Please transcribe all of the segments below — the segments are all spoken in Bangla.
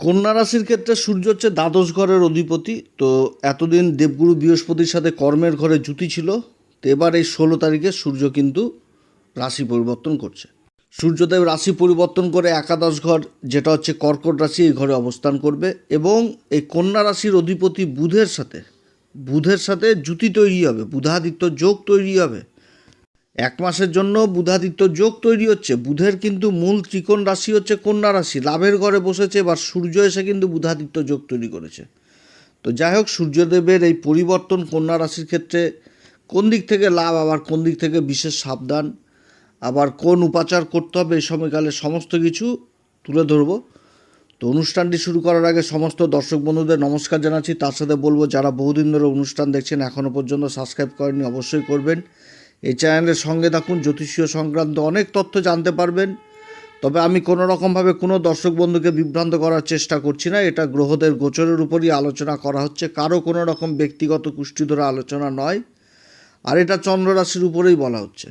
কন্যা রাশির ক্ষেত্রে সূর্য হচ্ছে দ্বাদশ ঘরের অধিপতি। তো এতদিন দেবগুরু বৃহস্পতির সাথে কর্মের ঘরে জুতি ছিল, তো এবার এই ষোলো তারিখে সূর্য কিন্তু রাশি পরিবর্তন করছে। সূর্যদেব রাশি পরিবর্তন করে একাদশ ঘর, যেটা হচ্ছে কর্কট রাশি, এই ঘরে অবস্থান করবে এবং এই কন্যা রাশির অধিপতি বুধের সাথে বুধের সাথে জুতি তৈরি হবে, বুধাদিত্য যোগ তৈরি হবে। এক মাসের জন্য বুধাদিত্য যোগ তৈরি হচ্ছে। বুধের কিন্তু মূল ত্রিকোণ রাশি হচ্ছে কন্যা রাশি। লাভের ঘরে বসেছে, এবার সূর্য এসে কিন্তু বুধাদিত্য যোগ তৈরি করেছে। তো যাই হোক, সূর্যদেবের এই পরিবর্তন কন্যা রাশির ক্ষেত্রে কোন দিক থেকে লাভ, আবার কোন দিক থেকে বিশেষ সাবধান, আবার কোন উপাচার করতে হবে এই সময়কালে সমস্ত কিছু তুলে ধরবো। তো অনুষ্ঠানটি শুরু করার আগে সমস্ত দর্শক বন্ধুদের নমস্কার জানাচ্ছি। তার সাথে বলব, যারা বহুদিন ধরে অনুষ্ঠান দেখছেন এখনও পর্যন্ত সাবস্ক্রাইব করেননি, অবশ্যই করবেন। এই চ্যানেলের সঙ্গে থাকুন, জ্যোতিষীয় সংক্রান্ত অনেক তথ্য জানতে পারবেন। তবে আমি কোনো রকমভাবে কোনো দর্শক বন্ধুকে বিভ্রান্ত করার চেষ্টা করছি না। এটা গ্রহদের গোচরের উপরই আলোচনা করা হচ্ছে। কারও কোনো রকম ব্যক্তিগত কুষ্টি ধরে আলোচনা নয়। আর এটা চন্দ্র রাশির উপরেই বলা হচ্ছে।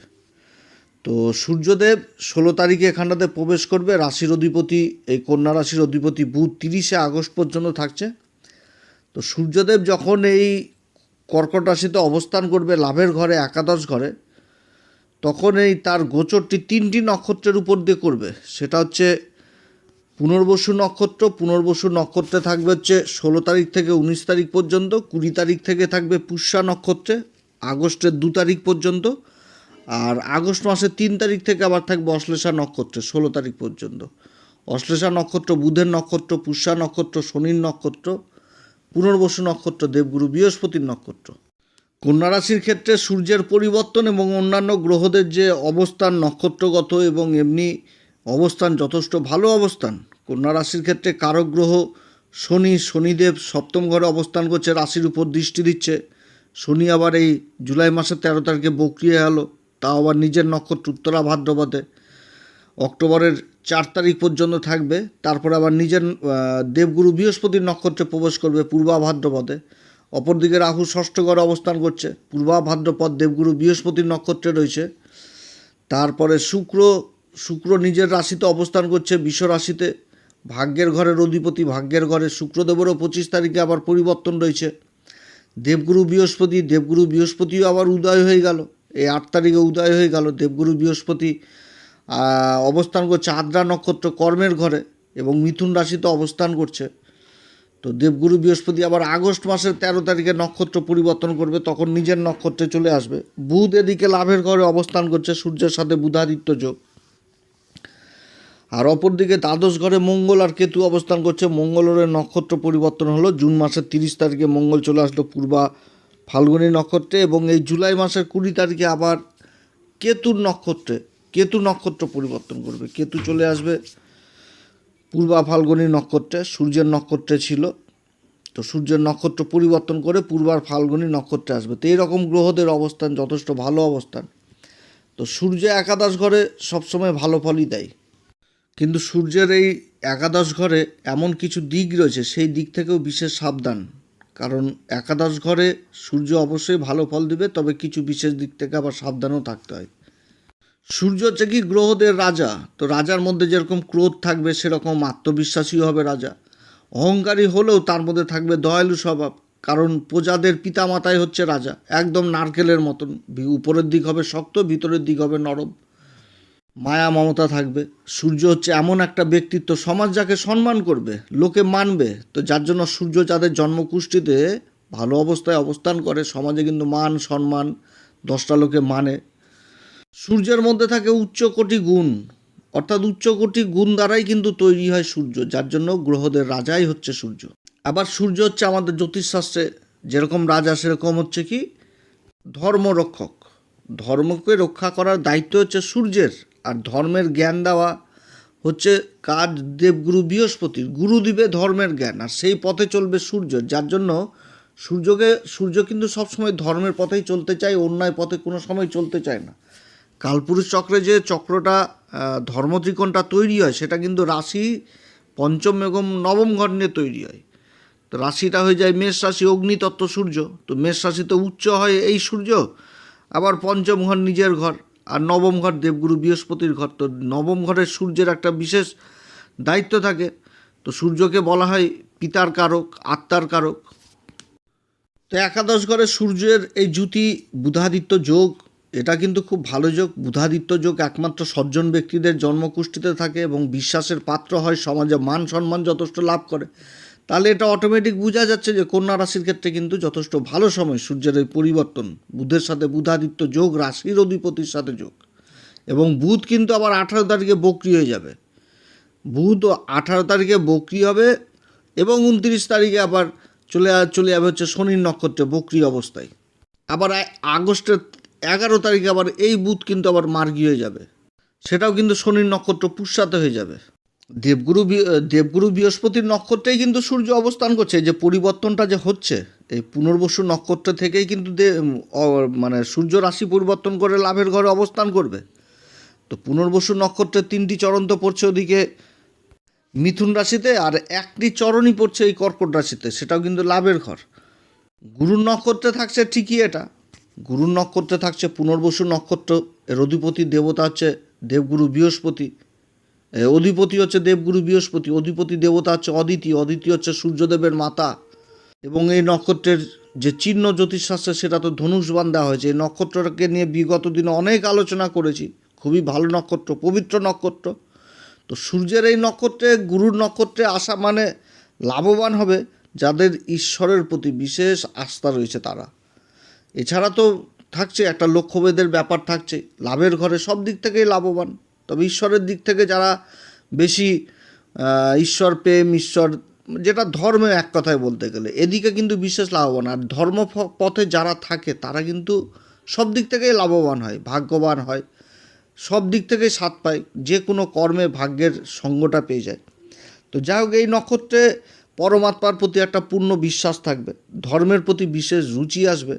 তো সূর্যদেব ষোলো তারিখে এখানটাতে প্রবেশ করবে। রাশির অধিপতি, এই কন্যা রাশির অধিপতি বুধ তিরিশে আগস্ট পর্যন্ত থাকছে। তো সূর্যদেব যখন এই কর্কট রাশিতে অবস্থান করবে লাভের ঘরে, একাদশ ঘরে। তখন এই তার গোচরটি তিনটি নক্ষত্রের উপর দিয়ে করবে। সেটা হচ্ছে পুনর্বসু নক্ষত্র, পুনর্বসু নক্ষত্রে থাকবে হচ্ছে ষোলো তারিখ থেকে উনিশ তারিখ পর্যন্ত, কুড়ি তারিখ থেকে থাকবে পুষ্যা নক্ষত্রে, আগস্টের দু তারিখ পর্যন্ত, আর আগস্ট মাসের তিন তারিখ থেকে আবার থাকবে অশ্লেষা নক্ষত্রে, ষোলো তারিখ পর্যন্ত। অশ্লেষা নক্ষত্র, বুধের নক্ষত্র, পুষ্যা নক্ষত্র, শনির নক্ষত্র পুনর্বসু নক্ষত্র, দেবগুরু বৃহস্পতির নক্ষত্র। কন্যা রাশির ক্ষেত্রে সূর্যের পরিবর্তন এবং অন্যান্য গ্রহদের যে অবস্থান নক্ষত্রগত এবং এমনি অবস্থান যথেষ্ট ভালো অবস্থান, কন্যা রাশির ক্ষেত্রে কারক গ্রহ শনি, শনিদেব সপ্তম ঘরে অবস্থান করছে, রাশির উপর দৃষ্টি দিচ্ছে। শনি আবার এই জুলাই মাসের তেরো তারিখে বক্রিয়ে গেল তাও আবার নিজের নক্ষত্র উত্তরা ভাদ্রপদে। অক্টোবরের চার তারিখ পর্যন্ত থাকবে। তারপরে আবার নিজের দেবগুরু বৃহস্পতির নক্ষত্রে প্রবেশ করবে পূর্বা ভাদ্রপদে অপরদিকে রাহু ষষ্ঠ ঘরে অবস্থান করছে। পূর্বা ভাদ্রপদ দেবগুরু বৃহস্পতির নক্ষত্রে রয়েছে। তারপরে শুক্র শুক্র নিজের রাশিতে অবস্থান করছে বিশ্ব রাশিতে। ভাগ্যের ঘরের অধিপতি, ভাগ্যের ঘরে শুক্রদেবেরও পঁচিশ তারিখে আবার পরিবর্তন রয়েছে। দেবগুরু বৃহস্পতি, দেবগুরু বৃহস্পতিও আবার উদয় হয়ে গেল। এই আট তারিখে উদয় হয়ে গেল দেবগুরু বৃহস্পতি অবস্থান করছে আদ্রা নক্ষত্র কর্মের ঘরে এবং মিথুন রাশিতে অবস্থান করছে। তো দেবগুরু বৃহস্পতি আবার আগস্ট মাসের তেরো তারিখে নক্ষত্র পরিবর্তন করবে, তখন নিজের নক্ষত্রে চলে আসবে। বুধ এদিকে লাভের ঘরে অবস্থান করছে, সূর্যের সাথে বুধাদিত্য যোগ। আর অপরদিকে দ্বাদশ ঘরে মঙ্গল আর কেতু অবস্থান করছে, মঙ্গলের নক্ষত্র পরিবর্তন হলো, জুন মাসের তিরিশ তারিখে মঙ্গল চলে আসলো পূর্বা ফাল্গুনী নক্ষত্রে এবং এই জুলাই মাসের কুড়ি তারিখে আবার কেতুর নক্ষত্রে। কেতু নক্ষত্র পরিবর্তন করবে। কেতু চলে আসবে। পূর্বা ফাল্গুনী নক্ষত্রে, সূর্যের নক্ষত্রে ছিল। তো সূর্যের নক্ষত্র পরিবর্তন করে পূর্বার ফাল্গুনী নক্ষত্রে আসবে। তো এইরকম গ্রহদের অবস্থান, যথেষ্ট ভালো অবস্থান। তো সূর্য একাদশ ঘরে সবসময় ভালো ফলই দেয়। কিন্তু সূর্যের এই একাদশ ঘরে এমন কিছু দিক রয়েছে, সেই দিক থেকেও বিশেষ সাবধান। কারণ একাদশ ঘরে সূর্য অবশ্যই ভালো ফল দিবে, তবে কিছু বিশেষ দিক থেকে আবার সাবধানও থাকতে হয়। সূর্য হচ্ছে কি গ্রহদের রাজা। তো রাজার মধ্যে যেরকম ক্রোধ থাকবে, সেরকম আত্মবিশ্বাসী হবে রাজা। অহংকারী হলেও তার মধ্যে থাকবে দয়ালু স্বভাব, কারণ প্রজাদের পিতামাতাই হচ্ছে রাজা। একদম নারকেলের মতন। উপরের দিক হবে শক্ত, ভিতরের দিক হবে নরম। মায়া মমতা থাকবে। সূর্য হচ্ছে এমন একটা ব্যক্তিত্ব, সমাজ যাকে সম্মান করবে, লোকে মানবে। তো যার জন্য সূর্য যাদের জন্মকুষ্ঠিতে ভালো অবস্থায় অবস্থান করে, সমাজে কিন্তু মান, সম্মান দশটা লোকে মানে। সূর্যের মধ্যে থাকে উচ্চকোটি গুণ। অর্থাৎ উচ্চকোটি গুণ দ্বারাই কিন্তু তৈরি হয় সূর্য, যার জন্য গ্রহদের রাজাই হচ্ছে সূর্য। আবার সূর্য হচ্ছে আমাদের জ্যোতিষশাস্ত্রে যেরকম রাজা, সেরকম হচ্ছে কি? ধর্মরক্ষক। ধর্মকে রক্ষা করার দায়িত্ব হচ্ছে সূর্যের, আর ধর্মের জ্ঞান দেওয়া হচ্ছে কাজ দেবগুরু বৃহস্পতির গুরু দিবে ধর্মের জ্ঞান, আর সেই পথে চলবে সূর্য, যার জন্য সূর্যকে, সূর্য কিন্তু সবসময় ধর্মের পথেই চলতে চায়, অন্যায় পথে কোনো সময় চলতে চায় না। কালপুরুষ চক্রে যে চক্রটা ধর্মত্রিকোণটা তৈরি হয়, সেটা কিন্তু রাশি পঞ্চম এবং নবম ঘর নিয়ে তৈরি হয়। তো রাশিটা হয়ে যায় মেষ রাশি, অগ্নিতত্ত্ব সূর্য। তো মেষ রাশিতে উচ্চ হয় এই সূর্য, আবার পঞ্চম ঘর নিজের ঘর, আর নবম ঘর দেবগুরু বৃহস্পতির ঘর। তো নবম ঘরের সূর্যের একটা বিশেষ দায়িত্ব থাকে। তো সূর্যকে বলা হয় পিতার কারক, আত্মার কারক। তো একাদশ ঘরে সূর্যের এই জ্যুতি, বুধাদিত্য যোগ এটা কিন্তু খুব ভালো যোগ বুধাদিত্য যোগ একমাত্র সজ্জন ব্যক্তিদের জন্মকুষ্ঠিতে থাকে এবং বিশ্বাসের পাত্র হয় সমাজে মান সম্মান যথেষ্ট লাভ করে। তাহলে এটা অটোমেটিক বোঝা যাচ্ছে যে কন্যা রাশির ক্ষেত্রে কিন্তু যথেষ্ট ভালো সময় সূর্যের এই পরিবর্তন বুধের সাথে বুধাদিত্য যোগ, রাশির অধিপতির সাথে যোগ। এবং বুধ কিন্তু আবার আঠারো তারিখে বকরি হয়ে যাবে। বুধ আঠারো তারিখে বকরি হবে এবং উনত্রিশ তারিখে আবার চলে চলে যাবে হচ্ছে শনির নক্ষত্রে বকরি অবস্থায়। আবার আগস্টের এগারো তারিখে আবার এই বুধ কিন্তু আবার মার্গী হয়ে যাবে। সেটাও কিন্তু শনির নক্ষত্র পুষ্যাতে হয়ে যাবে। দেবগুরু দেবগুরু বৃহস্পতির নক্ষত্রেই কিন্তু সূর্য অবস্থান করছে। যে পরিবর্তনটা যে হচ্ছে, এই পুনর্বসু নক্ষত্র থেকেই কিন্তু মানে সূর্য রাশি পরিবর্তন করে লাভের ঘরে অবস্থান করবে। তো পুনর্বসু নক্ষত্রের তিনটি চরণ তো পড়ছে ওদিকে মিথুন রাশিতে আর একটি চরণই পড়ছে এই কর্কট রাশিতে। সেটাও কিন্তু লাভের ঘর। গুরুর নক্ষত্রে থাকছে ঠিকই এটা। গুরুর নক্ষত্রে থাকছে পুনর্বসু নক্ষত্র, এর অধিপতি, দেবতা হচ্ছে দেবগুরু বৃহস্পতি অধিপতি হচ্ছে দেবগুরু বৃহস্পতি, অধিপতি, দেবতা হচ্ছে অদিতি অদিতি হচ্ছে সূর্যদেবের মাতা। এবং এই নক্ষত্রের যে চিহ্ন জ্যোতিষশাস্ত্রে, সেটা তো ধনুষবান দেওয়া হয়েছে। এই নক্ষত্রটাকে নিয়ে বিগত দিনে অনেক আলোচনা করেছি। খুবই ভালো নক্ষত্র, পবিত্র নক্ষত্র। তো সূর্যের এই নক্ষত্রে, গুরুর নক্ষত্রে আসা মানে লাভবান হবে যাদের ঈশ্বরের প্রতি বিশেষ আস্থা রয়েছে তারা। এছাড়া তো থাকছে, একটা লক্ষ্যভেদের ব্যাপার থাকছে। লাভের ঘরে সব দিক থেকেই লাভবান। তবে ঈশ্বরের দিক থেকে যারা বেশি ঈশ্বর প্রেম, ঈশ্বর যেটা ধর্মে এক কথায় বলতে গেলে, এদিকে কিন্তু বিশেষ লাভবান। আর ধর্ম পথে যারা থাকে, তারা কিন্তু সব দিক থেকেই লাভবান হয়, ভাগ্যবান হয়। সব দিক থেকেই স্বাদ পায়, যে কোনো কর্মে ভাগ্যের সঙ্গটা পেয়ে যায়। তো যাই হোক, এই নক্ষত্রে পরমাত্মার প্রতি একটা পূর্ণ বিশ্বাস থাকবে। ধর্মের প্রতি বিশেষ রুচি আসবে।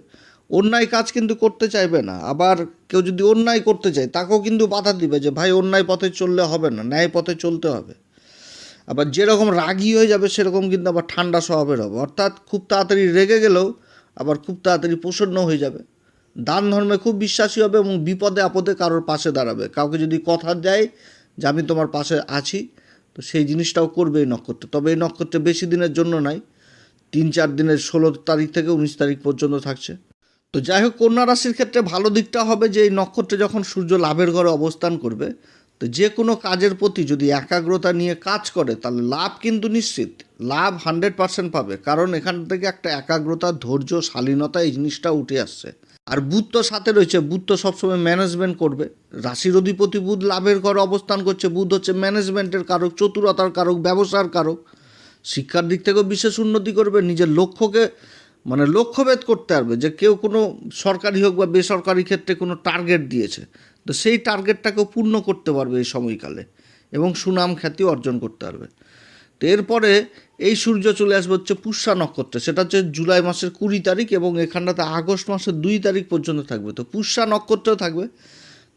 অন্যায় কাজ কিন্তু করতে চাইবে না। আবার কেউ যদি অন্যায় করতে চায়, তাকেও কিন্তু বাধা দিবে যে, ভাই, অন্যায় পথে চললে হবে না, ন্যায় পথে চলতে হবে। আবার যেরকম রাগী হয়ে যাবে, সেরকম কিন্তু আবার ঠান্ডা স্বভাবের হবে। অর্থাৎ খুব তাড়াতাড়ি রেগে গেলেও আবার খুব তাড়াতাড়ি প্রসন্ন হয়ে যাবে। দান ধর্মে খুব বিশ্বাসী হবে এবং বিপদে আপদে কারোর পাশে দাঁড়াবে। কাউকে যদি কথা দেয় যে, আমি তোমার পাশে আছি, তো সেই জিনিসটাও করবে এই নক্ষত্র। তবে এই নক্ষত্রে বেশি দিনের জন্য নাই, তিন চার দিনের ষোলো তারিখ থেকে উনিশ তারিখ পর্যন্ত থাকছে। তো যাই হোক, কন্যা রাশির ক্ষেত্রে ভালো দিকটা হবে যে এই নক্ষত্রে যখন সূর্য লাভের ঘরে অবস্থান করবে, তো যে কোনো কাজের প্রতি যদি একাগ্রতা নিয়ে কাজ করে, তাহলে লাভ কিন্তু নিশ্চিত। লাভ হান্ড্রেড পার্সেন্ট পাবে। কারণ এখান থেকে একটা একাগ্রতা, ধৈর্য, শালীনতা এই জিনিসটা উঠে আসছে। আর বুধ তো সাথে রয়েছে। বুধ তো সবসময় ম্যানেজমেন্ট করবে। রাশির অধিপতি বুধ লাভের ঘরে অবস্থান করছে। বুধ হচ্ছে ম্যানেজমেন্টের কারক, চতুরতার কারক, ব্যবসার কারক। শিক্ষার দিক থেকেও বিশেষ উন্নতি করবে। নিজের লক্ষ্যকে মানে লক্ষ্যভেদ করতে পারবে যে কেউ কোনো সরকারি হোক বা বেসরকারি ক্ষেত্রে কোনো টার্গেট দিয়েছে। তো সেই টার্গেটটাকেও পূর্ণ করতে পারবে এই সময়কালে এবং সুনাম খ্যাতি অর্জন করতে পারবে। তো এরপরে এই সূর্য চলে আসবে হচ্ছে পুষ্যা নক্ষত্রে, সেটা হচ্ছে জুলাই মাসের কুড়ি তারিখ এবং এখানটাতে আগস্ট মাসের দুই তারিখ পর্যন্ত থাকবে। তো পুষ্যা নক্ষত্রেও থাকবে।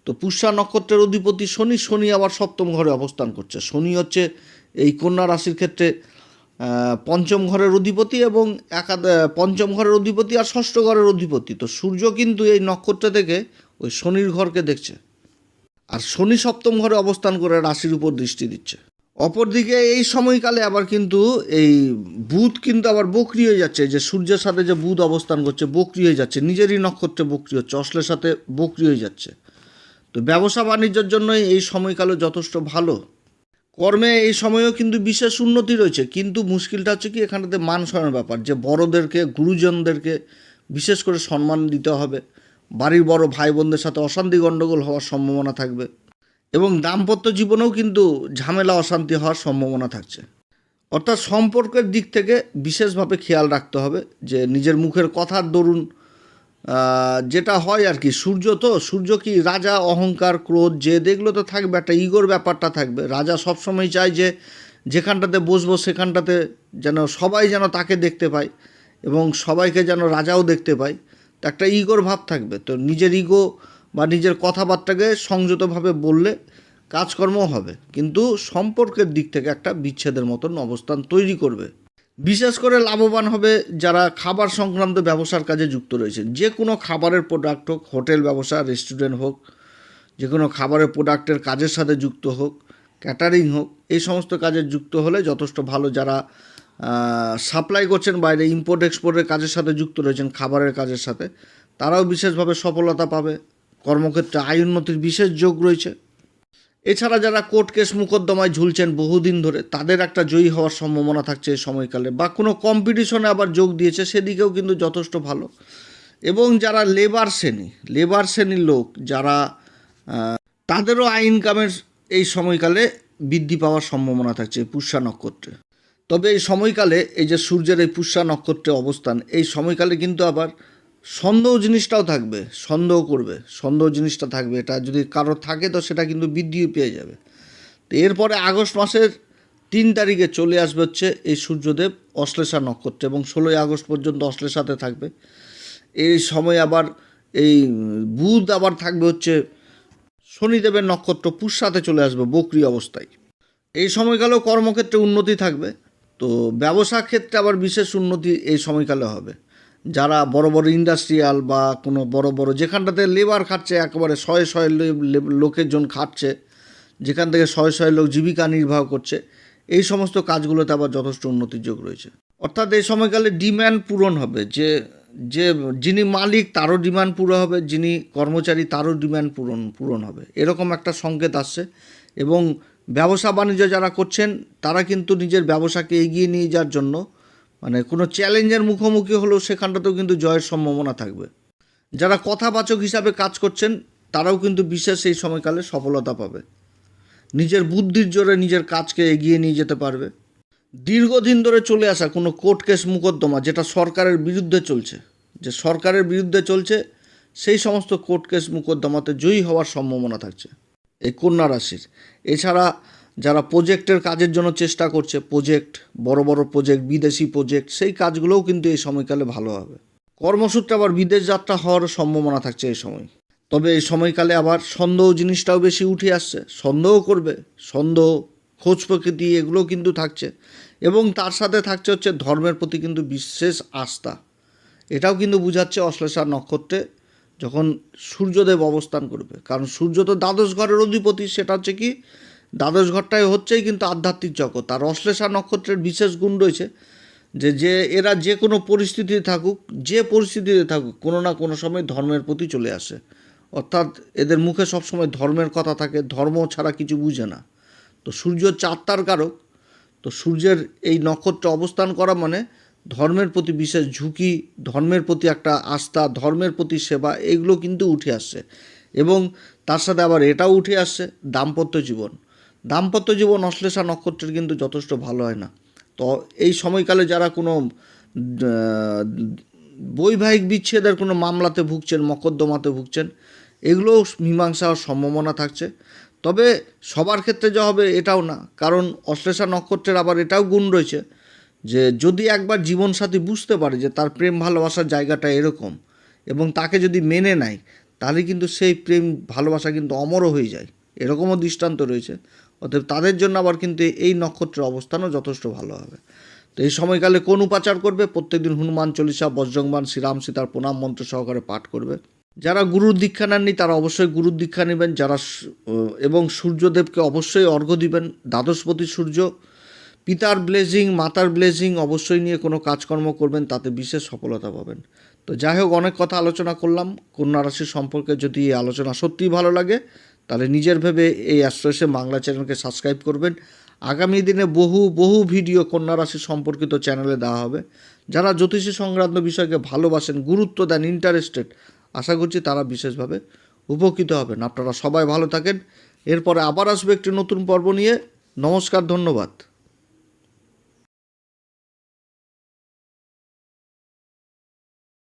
তো পুষ্যা নক্ষত্রের অধিপতি শনি শনি আবার সপ্তম ঘরে অবস্থান করছে। শনি হচ্ছে এই কন্যা রাশির ক্ষেত্রে পঞ্চম ঘরের অধিপতি এবং একাদ পঞ্চম ঘরের অধিপতি আর ষষ্ঠ ঘরের অধিপতি। তো সূর্য কিন্তু এই নক্ষত্র থেকে ওই শনির ঘরকে দেখছে। আর শনি সপ্তম ঘরে অবস্থান করে রাশির উপর দৃষ্টি দিচ্ছে। অপরদিকে এই সময়কালে আবার কিন্তু এই বুধ কিন্তু আবার বকরি হয়ে যাচ্ছে। যে সূর্যের সাথে যে বুধ অবস্থান করছে, বকরি হয়ে যাচ্ছে। নিজেরই নক্ষত্রে বকরি হচ্ছে, অশ্লের সাথে বকরি হয়ে যাচ্ছে। তো ব্যবসা বাণিজ্যের জন্য এই সময়কালও যথেষ্ট ভালো। কর্মে এই সময়েও কিন্তু বিশেষ উন্নতি রয়েছে। কিন্তু মুশকিলটা হচ্ছে কি এখানটাতে মান সম্মানের ব্যাপার। যে বড়দেরকে, গুরুজনদেরকে বিশেষ করে সম্মান দিতে হবে। বাড়ির বড় ভাই বোনদের সাথে অশান্তি গণ্ডগোল হওয়ার সম্ভাবনা থাকবে। এবং দাম্পত্য জীবনেও কিন্তু ঝামেলা, অশান্তি হওয়ার সম্ভাবনা থাকছে। অর্থাৎ সম্পর্কের দিক থেকে বিশেষভাবে খেয়াল রাখতে হবে যে নিজের মুখের কথার দরুন যেটা হয় আর কি, সূর্য তো, সূর্য কি রাজা, অহংকার, ক্রোধ যে দেখল তো থাকবে, একটা ইগোর ব্যাপারটা থাকবে। রাজা সবসময় চায় যে যেখানটাতে বসবো সেখানটাতে যেন সবাই যেন তাকে দেখতে পায় এবং সবাইকে যেন রাজাও দেখতে পায়। তো একটা ইগোর ভাব থাকবে। তো নিজের ইগো বা নিজের কথাবার্তাকে সংযতভাবে বললে কাজকর্ম হবে। কিন্তু সম্পর্কের দিক থেকে একটা বিচ্ছেদের মতন অবস্থান তৈরি করবে। বিশেষ করে লাভবান হবে যারা খাবার সংক্রান্ত ব্যবসার কাজে যুক্ত রয়েছেন যে কোনো খাবারের প্রোডাক্ট হোক, হোটেল ব্যবসা রেস্টুরেন্ট হোক, যে কোনো খাবারের প্রোডাক্টের কাজের সাথে যুক্ত হোক ক্যাটারিং হোক, এই সমস্ত কাজে যুক্ত হলে যথেষ্ট ভালো যারা সাপ্লাই করছেন বাইরে ইম্পোর্ট এক্সপোর্টের কাজের সাথে যুক্ত রয়েছেন, খাবারের কাজের সাথে, তারাও বিশেষভাবে সফলতা পাবে। কর্মক্ষেত্রে আয় উন্নতির বিশেষ যোগ রয়েছে। এছাড়া যারা কোর্ট কেস মোকদ্দমায় ঝুলছেন বহুদিন ধরে, তাদের একটা জয়ী হওয়ার সম্ভাবনা থাকছে এই সময়কালে বা কোনো কম্পিটিশনে আবার যোগ দিয়েছে, সেদিকেও কিন্তু যথেষ্ট ভালো। এবং যারা লেবার শ্রেণি লেবার শ্রেণির লোক, যারা তাদেরও আয় ইনকামের এই সময়কালে বৃদ্ধি পাওয়ার সম্ভাবনা থাকছে পুষ্যা নক্ষত্রে। তবে এই সময়কালে এই যে সূর্যের এই পুষ্যা নক্ষত্রে অবস্থান, এই সময়কালে কিন্তু আবার সন্দেহ জিনিসটাও থাকবে, সন্দেহ করবে, সন্দেহ জিনিসটা থাকবে, এটা যদি কারোর থাকে তো সেটা কিন্তু বৃদ্ধি পেয়ে যাবে। তো এরপরে আগস্ট মাসের তিন তারিখে চলে আসবে হচ্ছে এই সূর্যদেব অশ্লেষা নক্ষত্র এবং ষোলোই আগস্ট পর্যন্ত অশ্লেষাতে থাকবে। এই সময় আবার এই বুধ আবার থাকবে হচ্ছে শনিদেবের নক্ষত্র পুষ্যাতে চলে আসবে বকরি অবস্থায়। এই সময়কালেও কর্মক্ষেত্রে উন্নতি থাকবে, তো ব্যবসা ক্ষেত্রে আবার বিশেষ উন্নতি এই সময়কালে হবে। যারা বড় বড় ইন্ডাস্ট্রিয়াল বা কোনো বড় বড় যেখানটাতে লেবার খাচ্ছে, একেবারে শয়ে শয়ে লোকের জন খাচ্ছে, যেখান থেকে শয়ে শয়ে লোক জীবিকা নির্বাহ করছে, এই সমস্ত কাজগুলোতে আবার যথেষ্ট উন্নতির যোগ রয়েছে। অর্থাৎ এই সময়কালে ডিম্যান্ড পূরণ হবে, যে যে, যিনি মালিক তারও ডিমান্ড পুরো হবে, যিনি কর্মচারী তারও ডিমান্ড পূরণ পূরণ হবে। এরকম একটা সংকেত আসছে এবং ব্যবসা বাণিজ্য যারা করছেন, তারা কিন্তু নিজের ব্যবসাকে এগিয়ে নিয়ে যাওয়ার জন্য মানে কোনো চ্যালেঞ্জের মুখোমুখি হলেও সেখানটাতেও কিন্তু জয়ের সম্ভাবনা থাকবে। যারা কথাবাচক হিসাবে কাজ করছেন, তারাও কিন্তু বিশেষ এই সময়কালে সফলতা পাবে। নিজের বুদ্ধির জোরে নিজের কাজকে এগিয়ে নিয়ে যেতে পারবে। দীর্ঘদিন ধরে চলে আসা কোনো কোর্ট কেস মোকদ্দমা, যেটা সরকারের বিরুদ্ধে চলছে, যে সরকারের বিরুদ্ধে চলছে, সেই সমস্ত কোর্ট কেস মোকদ্দমাতে জয়ী হওয়ার সম্ভাবনা থাকছে। এই কন্যা রাশির। এছাড়া যারা প্রজেক্টের কাজের জন্য চেষ্টা করছে প্রজেক্ট বড় বড় প্রজেক্ট বিদেশি প্রজেক্ট সেই কাজগুলোও কিন্তু এই সময়কালে ভালো হবে। কর্মসূত্রে আবার বিদেশ যাত্রা হওয়ার সম্ভাবনা থাকছে এই সময়। তবে এই সময়কালে আবার সন্দেহ জিনিসটাও বেশি উঠে আসছে। সন্দেহ করবে, সন্দেহ, খোঁজ প্রকৃতি, এগুলো কিন্তু থাকছে। এবং তার সাথে থাকছে হচ্ছে ধর্মের প্রতি কিন্তু বিশেষ আস্থা। এটাও কিন্তু বুঝাচ্ছে অশ্লেষা নক্ষত্রে যখন সূর্যদেব অবস্থান করবে। কারণ সূর্য তো দ্বাদশ ঘরের অধিপতি, সেটা হচ্ছে কি দ্বাদশ ঘরটাই হচ্ছেই কিন্তু আধ্যাত্মিক জগৎ। আর অশ্লেষা নক্ষত্রের বিশেষ গুণ রয়েছে যে যে এরা যে কোনো পরিস্থিতিতে থাকুক, যে পরিস্থিতিতে থাকুক, কোনো না কোনো সময় ধর্মের প্রতি চলে আসে। অর্থাৎ এদের মুখে সবসময় ধর্মের কথা থাকে, ধর্ম ছাড়া কিছু বুঝে না। তো সূর্য চারটার কারক, তো সূর্যের এই নক্ষত্র অবস্থান করা মানে ধর্মের প্রতি বিশেষ ঝুঁকি, ধর্মের প্রতি একটা আস্থা, ধর্মের প্রতি সেবা, এগুলো কিন্তু উঠে আসছে। এবং তার সাথে আবার এটাও উঠে আসছে দাম্পত্য জীবন। দাম্পত্য জীবন অশ্লেষা নক্ষত্রের কিন্তু যথেষ্ট ভালো হয় না। তো এই সময়কালে যারা কোনো বৈবাহিক বিচ্ছেদের কোনো মামলাতে ভুগছেন, মকদ্দমাতে ভুগছেন, এগুলোও মীমাংসা হওয়ার সম্ভাবনা থাকছে। তবে সবার ক্ষেত্রে যা হবে এটাও না, কারণ অশ্লেষা নক্ষত্রের আবার এটাও গুণ রয়েছে যে যদি একবার জীবনসাথী বুঝতে পারে যে তার প্রেম ভালোবাসার জায়গাটা এরকম এবং তাকে যদি মেনে নেয়, তাহলে কিন্তু সেই প্রেম ভালোবাসা কিন্তু অমরও হয়ে যায়। এরকমও দৃষ্টান্ত রয়েছে। অতএব তাদের জন্য আবার কিন্তু এই নক্ষত্রের অবস্থানও যথেষ্ট ভালো হবে। তো এই সময়কালে কোন উপাচার করবে? প্রত্যেকদিন হনুমান চল্লিশা বজ্রংবান শ্রীরাম সীতার প্রণাম মন্ত্র সহকারে পাঠ করবে। যারা গুরুর দীক্ষা নেননি, তারা অবশ্যই গুরুর দীক্ষা নেবেন। যারা এবং সূর্যদেবকে অবশ্যই অর্ঘ্য দিবেন। দ্বাদশপতি সূর্য, পিতার ব্লেজিং, মাতার ব্লেজিং অবশ্যই নিয়ে কোনো কাজকর্ম করবেন, তাতে বিশেষ সফলতা পাবেন। তো যাই হোক, অনেক কথা আলোচনা করলাম। কন্যা রাশি সম্পর্কে যদি এই আলোচনা সত্যিই ভালো লাগে তাহলে নিজের ভেবে এই অ্যাস্ট্রোসে বাংলা চ্যানেলকে সাবস্ক্রাইব করবেন। আগামী দিনে বহু বহু ভিডিও কন্যা রাশি সম্পর্কিত চ্যানেলে দেওয়া হবে। যারা জ্যোতিষী সংক্রান্ত বিষয়কে ভালোবাসেন, গুরুত্ব দেন ইন্টারেস্টেড আশা করছি তারা বিশেষভাবে উপকৃত হবেন। আপনারা সবাই ভালো থাকেন। এরপরে আবার আসবে একটি নতুন পর্ব নিয়ে। নমস্কার, ধন্যবাদ।